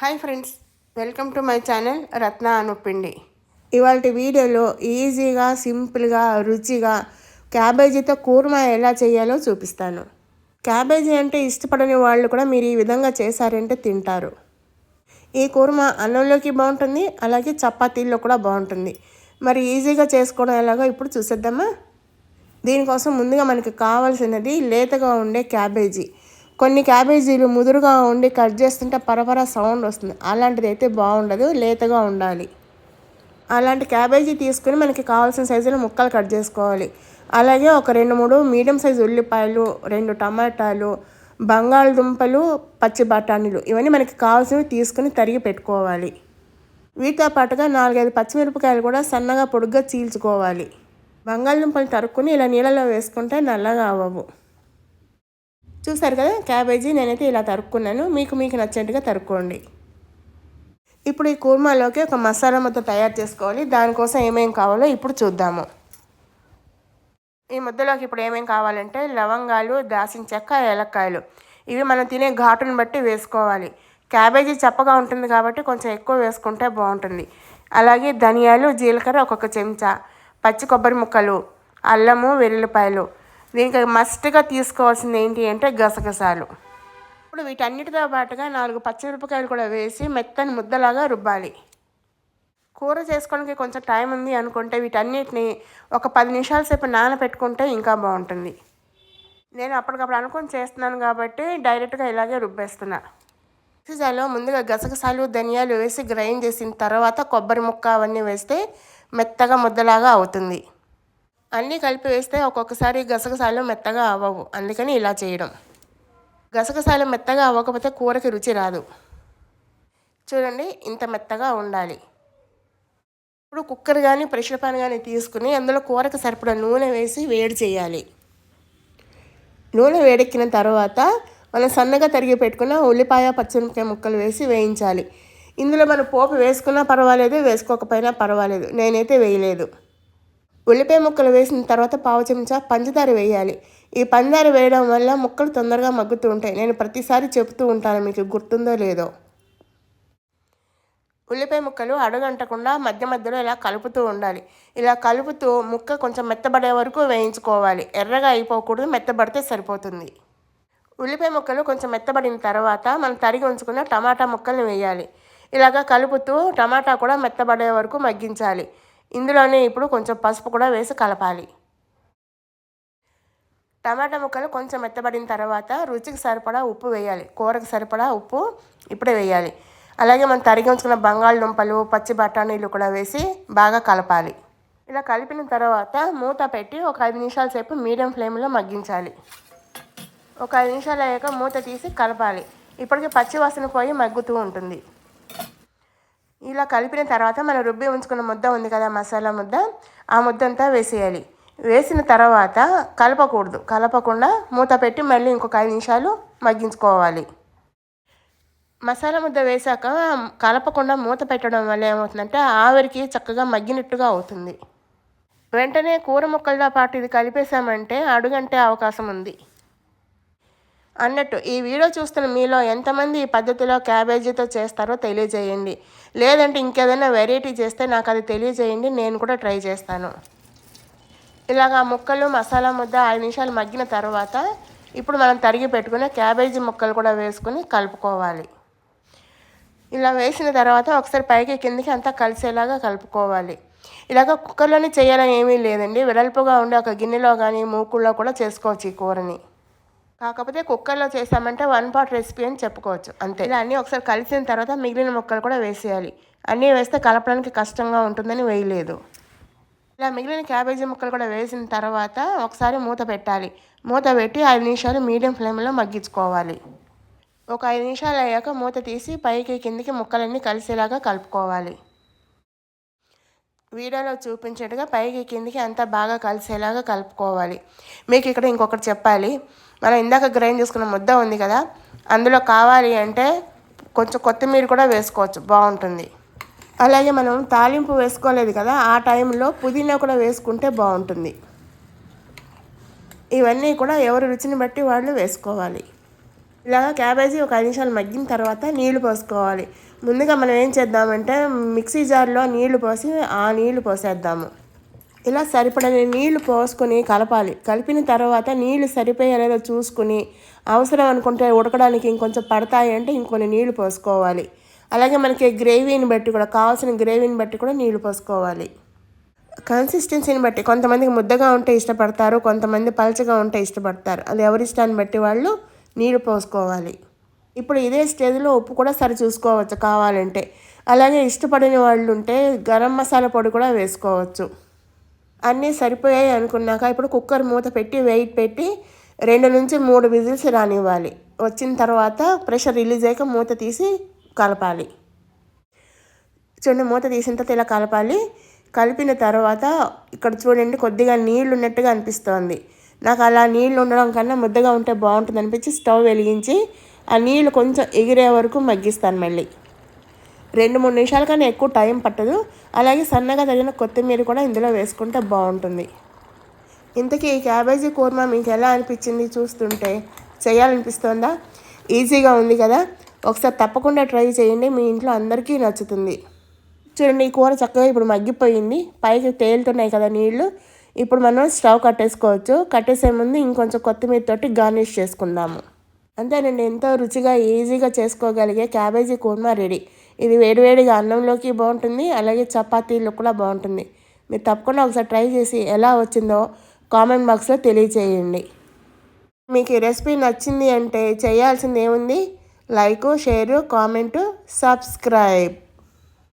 Hi friends welcome to my channel Ratna Anupindi. ఇవాళ వీడియోలో ఈజీగా సింపుల్గా రుచిగా క్యాబేజీతో కూర్మా ఎలా చేయాలో చూపిస్తాను. క్యాబేజీ అంటే ఇష్టపడని వాళ్ళు కూడా మీరు ఈ విధంగా చేశారంటే తింటారు. ఈ కూర్మా అన్నంలోకి బాగుంటుంది అలాగే చపాతీల్లో కూడా బాగుంటుంది. మరి ఈజీగా చేసుకోవడం ఎలాగో ఇప్పుడు చూసేద్దామా? దీనికోసం ముందుగా మనకి కావాల్సినది లేతగా ఉండే క్యాబేజీ. కొన్ని క్యాబేజీలు ముదురుగా ఉండి కట్ చేస్తుంటే పరపర సౌండ్ వస్తుంది. అలాంటిది అయితే బాగుండదు లేతగా ఉండాలి. అలాంటి క్యాబేజీ తీసుకుని మనకి కావాల్సిన సైజులో ముక్కలు కట్ చేసుకోవాలి. అలాగే ఒక రెండు మూడు మీడియం సైజు ఉల్లిపాయలు రెండు టమాటాలు బంగాళదుంపలు పచ్చి బఠానీలు ఇవన్నీ మనకి కావాల్సినవి తీసుకుని తరిగి పెట్టుకోవాలి. వీటితో పాటుగా నాలుగైదు పచ్చిమిరపకాయలు కూడా సన్నగా పొడుగ్గా చీల్చుకోవాలి. బంగాళదుంపలు తరుక్కుని ఇలా నీళ్ళలో వేసుకుంటే నల్లగా అవ్వవు. చూసారు కదా క్యాబేజీ నేనైతే ఇలా తరుక్కున్నాను. మీకు మీకు నచ్చినట్టుగా తరుక్కోండి. ఇప్పుడు ఈ కూర్మాలోకి ఒక మసాలా ముద్ద తయారు చేసుకోవాలి. దానికోసం ఏమేమి కావాలో ఇప్పుడు చూద్దాము. ఈ ముద్దలోకి ఇప్పుడు ఏమేమి కావాలంటే లవంగాలు దాసిన చెక్క ఏలక్కాయలు. ఇవి మనం తినే ఘాటును బట్టి వేసుకోవాలి. క్యాబేజీ చప్పగా ఉంటుంది కాబట్టి కొంచెం ఎక్కువ వేసుకుంటే బాగుంటుంది. అలాగే ధనియాలు జీలకర్ర ఒక్కొక్క చెంచా పచ్చి కొబ్బరి ముక్కలు అల్లము వెల్లుల్లిపాయలు. దీనికి మస్ట్గా తీసుకోవాల్సింది ఏంటి అంటే గసగసాలు. ఇప్పుడు వీటన్నిటితో పాటుగా నాలుగు పచ్చిమిరపకాయలు కూడా వేసి మెత్తని ముద్దలాగా రుబ్బాలి. కూర చేసుకోవడానికి కొంచెం టైం ఉంది అనుకుంటే వీటన్నిటిని ఒక పది నిమిషాల సేపు నానబెట్టుకుంటే ఇంకా బాగుంటుంది. నేను అప్పటికప్పుడు అనుకొని చేస్తున్నాను కాబట్టి డైరెక్ట్గా ఇలాగే రుబ్బేస్తున్నా. పిజ్జాలో ముందుగా గసగసాలు ధనియాలు వేసి గ్రైండ్ చేసిన తర్వాత కొబ్బరి ముక్క అవన్నీ వేస్తే మెత్తగా ముద్దలాగా అవుతుంది. అన్నీ కలిపి వేస్తే ఒక్కొక్కసారి గసగసాలు మెత్తగా అవ్వవు. అందుకని ఇలా చేయడం. గసగసాలు మెత్తగా అవ్వకపోతే కూరకి రుచి రాదు. చూడండి ఇంత మెత్తగా ఉండాలి. ఇప్పుడు కుక్కర్ కానీ ప్రెషర్ పాన్ కానీ తీసుకుని అందులో కూరకు సరిపడా నూనె వేసి వేడి చేయాలి. నూనె వేడెక్కిన తర్వాత మనం సన్నగా తరిగి పెట్టుకున్న ఉల్లిపాయ పచ్చిమిరపకాయ ముక్కలు వేసి వేయించాలి. ఇందులో మనం పోపు వేసుకున్నా పర్వాలేదు వేసుకోకపోయినా పర్వాలేదు. నేనైతే వేయలేదు. ఉల్లిపాయ ముక్కలు వేసిన తర్వాత పావు చెంచా పంచదార వేయాలి. ఈ పంచదార వేయడం వల్ల ముక్కలు తొందరగా మగ్గుతూ ఉంటాయి. నేను ప్రతిసారి చెబుతూ ఉంటాను మీకు గుర్తుందో లేదో. ఉల్లిపాయ ముక్కలు అడుగంటకుండా మధ్య మధ్యలో ఇలా కలుపుతూ ఉండాలి. ఇలా కలుపుతూ ముక్క కొంచెం మెత్తబడే వరకు వేయించుకోవాలి. ఎర్రగా అయిపోకూడదు మెత్తబడితే సరిపోతుంది. ఉల్లిపాయ ముక్కలు కొంచెం మెత్తబడిన తర్వాత మనం తరిగి ఉంచుకున్న టమాటా ముక్కల్ని వేయాలి. ఇలాగా కలుపుతూ టమాటా కూడా మెత్తబడే వరకు మగ్గించాలి. ఇందులోనే ఇప్పుడు కొంచెం పసుపు కూడా వేసి కలపాలి. టమాటా ముక్కలు కొంచెం మెత్తబడిన తర్వాత రుచికి సరిపడా ఉప్పు వేయాలి. కూరకు సరిపడా ఉప్పు ఇప్పుడే వేయాలి. అలాగే మనం తరిగి ఉంచుకున్న బంగాళదుంపలు పచ్చి బఠానీలు కూడా వేసి బాగా కలపాలి. ఇలా కలిపిన తర్వాత మూత పెట్టి ఒక ఐదు నిమిషాల సేపు మీడియం ఫ్లేమ్లో మగ్గించాలి. ఒక ఐదు నిమిషాలు అయ్యాక మూత తీసి కలపాలి. ఇప్పటికీ పచ్చి వాసన పోయి మగ్గుతూ ఉంటుంది. ఇలా కలిపిన తర్వాత మనం రుబ్బి ఉంచుకున్న ముద్ద ఉంది కదా మసాలా ముద్ద ఆ ముద్ద అంతా వేసేయాలి. వేసిన తర్వాత కలపకూడదు. కలపకుండా మూత పెట్టి మళ్ళీ ఇంకొక ఐదు నిమిషాలు మగ్గించుకోవాలి. మసాలా ముద్ద వేసాక కలపకుండా మూత పెట్టడం వల్ల ఏమవుతుందంటే ఆవిరికి చక్కగా మగ్గినట్టుగా అవుతుంది. వెంటనే కూర ముక్కలతో పాటు ఇది కలిపేసామంటే అడుగంటే అవకాశం ఉంది. అన్నట్టు ఈ వీడియో చూస్తున్న మీలో ఎంతమంది ఈ పద్ధతిలో క్యాబేజీతో చేస్తారో తెలియజేయండి. లేదంటే ఇంకేదైనా వెరైటీ చేస్తే నాకు అది తెలియజేయండి నేను కూడా ట్రై చేస్తాను. ఇలాగ ముక్కలు మసాలా ముద్ద ఐదు నిమిషాలు మగ్గిన తర్వాత ఇప్పుడు మనం తరిగి పెట్టుకునే క్యాబేజీ ముక్కలు కూడా వేసుకుని కలుపుకోవాలి. ఇలా వేసిన తర్వాత ఒకసారి పైకి కిందికి అంతా కలిసేలాగా కలుపుకోవాలి. ఇలాగ కుక్కర్లోనే చేయాలని ఏమీ లేదండి. వెడల్పుగా ఉండే ఒక గిన్నెలో కానీ మూకుల్లో కూడా చేసుకోవచ్చు ఈ కూరని. కాకపోతే కుక్కర్లో చేసామంటే వన్ పాట్ రెసిపీ అని చెప్పుకోవచ్చు అంతే. ఇలా అన్నీ ఒకసారి కలిసిన తర్వాత మిగిలిన ముక్కలు కూడా వేసేయాలి. అన్నీ వేస్తే కలపడానికి కష్టంగా ఉంటుందని వేయలేదు. ఇలా మిగిలిన క్యాబేజీ ముక్కలు కూడా వేసిన తర్వాత ఒకసారి మూత పెట్టాలి. మూత పెట్టి ఐదు నిమిషాలు మీడియం ఫ్లేమ్లో మగ్గించుకోవాలి. ఒక ఐదు నిమిషాలు అయ్యాక మూత తీసి పైకి కిందికి ముక్కలన్నీ కలిసేలాగా కలుపుకోవాలి. వీడియోలో చూపించేట్టుగా పైకి కిందికి అంతా బాగా కలిసేలాగా కలుపుకోవాలి. మీకు ఇక్కడ ఇంకొకటి చెప్పాలి. మనం ఇందాక గ్రైండ్ చేసుకున్న ముద్ద ఉంది కదా అందులో కావాలి అంటే కొంచెం కొత్తిమీర కూడా వేసుకోవచ్చు బాగుంటుంది. అలాగే మనం తాలింపు వేసుకోలేదు కదా ఆ టైంలో పుదీనా కూడా వేసుకుంటే బాగుంటుంది. ఇవన్నీ కూడా ఎవరి రుచిని బట్టి వాళ్ళు వేసుకోవాలి. ఇలాగ క్యాబేజీ ఒక ఐదు నిమిషాలు మగ్గిన తర్వాత నీళ్ళు పోసుకోవాలి. ముందుగా మనం ఏం చేద్దామంటే మిక్సీ జార్లో నీళ్ళు పోసి ఆ నీళ్ళు పోసేద్దాము. ఇలా సరిపడని నీళ్ళు పోసుకొని కలపాలి. కలిపిన తర్వాత నీళ్ళు సరిపోయా చూసుకుని అవసరం అనుకుంటే ఉడకడానికి ఇంకొంచెం పడతాయి అంటే ఇంకొన్ని నీళ్ళు పోసుకోవాలి. అలాగే మనకి గ్రేవీని బట్టి కూడా కావాల్సిన గ్రేవీని బట్టి కూడా నీళ్ళు పోసుకోవాలి. కన్సిస్టెన్సీని బట్టి కొంతమందికి ముద్దగా ఉంటే ఇష్టపడతారు కొంతమంది పలచగా ఉంటే ఇష్టపడతారు. అది ఎవరి ఇష్టాన్ని బట్టి వాళ్ళు నీళ్ళు పోసుకోవాలి. ఇప్పుడు ఇదే స్టేజ్లో ఉప్పు కూడా సరి చూసుకోవచ్చు కావాలంటే. అలాగే ఇష్టపడిన వాళ్ళు ఉంటే గరం మసాలా పొడి కూడా వేసుకోవచ్చు. అన్నీ సరిపోయాయి అనుకున్నాక ఇప్పుడు కుక్కర్ మూత పెట్టి వెయిట్ పెట్టి రెండు నుంచి మూడు విజిల్స్ రానివ్వాలి. వచ్చిన తర్వాత ప్రెషర్ రిలీజ్ అయ్యాక మూత తీసి కలపాలి. చూడండి మూత తీసిన తర్వాత ఇలా కలపాలి. కలిపిన తర్వాత ఇక్కడ చూడండి కొద్దిగా నీళ్ళు ఉన్నట్టుగా అనిపిస్తోంది. నాకు అలా నీళ్ళు ఉండడం కన్నా ముద్దగా ఉంటే బాగుంటుంది అనిపించి స్టవ్ వెలిగించి ఆ నీళ్ళు కొంచెం ఎగిరే వరకు మగ్గిస్తాను మళ్ళీ. రెండు మూడు నిమిషాల కన్నా ఎక్కువ టైం పట్టదు. అలాగే సన్నగా తగిన కొత్తిమీర కూడా ఇందులో వేసుకుంటే బాగుంటుంది. ఇంతకీ ఈ క్యాబేజీ కూర్మా మీకు ఎలా అనిపించింది చూస్తుంటే? చేయాలనిపిస్తోందా? ఈజీగా ఉంది కదా? ఒకసారి తప్పకుండా ట్రై చేయండి. మీ ఇంట్లో అందరికీ నచ్చుతుంది. చూడండి ఈ కూర చక్కగా ఇప్పుడు మగ్గిపోయింది. పైకి తేలుతున్నాయి కదా నీళ్ళు ఇప్పుడు మనం స్టవ్ కట్టేసుకోవచ్చు. కట్టేసే ముందు ఇంకొంచెం కొత్తిమీర తోటి గార్నిష్ చేసుకుందాము. అంతేనండి ఎంతో రుచిగా ఈజీగా చేసుకోగలిగే క్యాబేజీ కూర్మా రెడీ. ఇది వేడివేడిగా అన్నంలోకి బాగుంటుంది అలాగే చపాతీలు కూడా బాగుంటుంది. మీరు తప్పకుండా ఒకసారి ట్రై చేసి ఎలా వచ్చిందో కామెంట్ బాక్స్లో తెలియచేయండి. మీకు ఈ రెసిపీ నచ్చింది అంటే చేయాల్సింది ఏముంది? Like share comment subscribe.